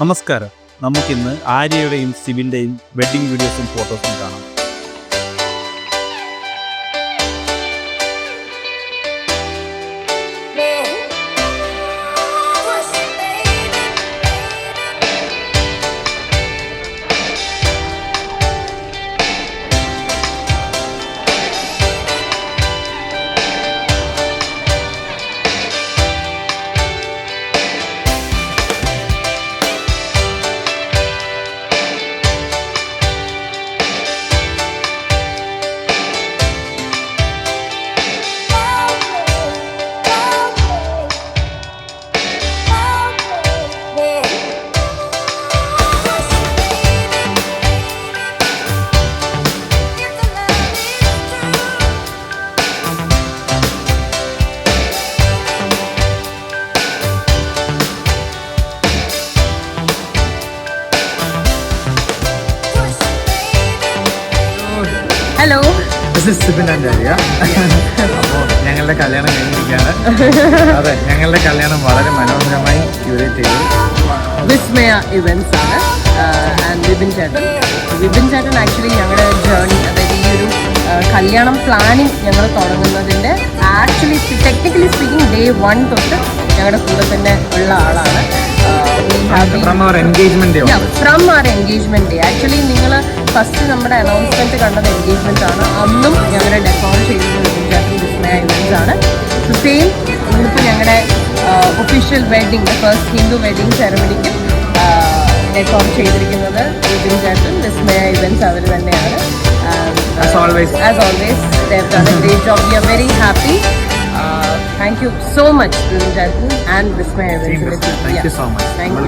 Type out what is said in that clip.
നമസ്കാരം. നമുക്കിന്ന് ആര്യയുടെയും സിബിന്റെയും വെഡ്ഡിംഗ് വീഡിയോസും ഫോട്ടോസും കാണാം. ഞങ്ങളുടെ കല്യാണം കഴിഞ്ഞിരിക്കുകയാണ്. അതെ ഞങ്ങളുടെ കല്യാണം വളരെ മനോഹരമായി ക്യൂരേറ്റ് ചെയ്തു. വിസ്മയ ഇവൻസ് ആണ്. ആൻഡ് വിപിൻ ചേട്ടൻ. വിപിൻ ചേട്ടൻ ആക്ച്വലി ഞങ്ങളുടെ ജേർണി അതായത് ഈ ഒരു കല്യാണം പ്ലാനിങ് ഞങ്ങൾ തുടങ്ങുന്നതിന്റെ actually technically speaking day one തൊട്ട് ഞങ്ങളുടെ കൂടെ തന്നെ ഉള്ള ആളാണ്. From our engagement from our engagement day actually നിങ്ങൾ ഫസ്റ്റ് നമ്മുടെ അനൗൺസ്മെന്റ് കണ്ടത് എൻഗേജ്മെന്റ് ആണ്. അന്നും ഞങ്ങളുടെ ഡെക്കോർ ചെയ്തത് ചേട്ടൻ വിസ്മയ ഇവന്റ്സ് ആണ്. സെയിം ഇന്നിപ്പോൾ ഞങ്ങളുടെ official wedding first Hindu wedding സെറമണിക്കും decor ചെയ്തിരിക്കുന്നത് ചേട്ടൻ വിസ്മയ ഇവന്റ്സ് അവർ തന്നെയാണ്. As always. As always great job we are very happy thank you so much and Vismaya thank you so much നമ്മൾ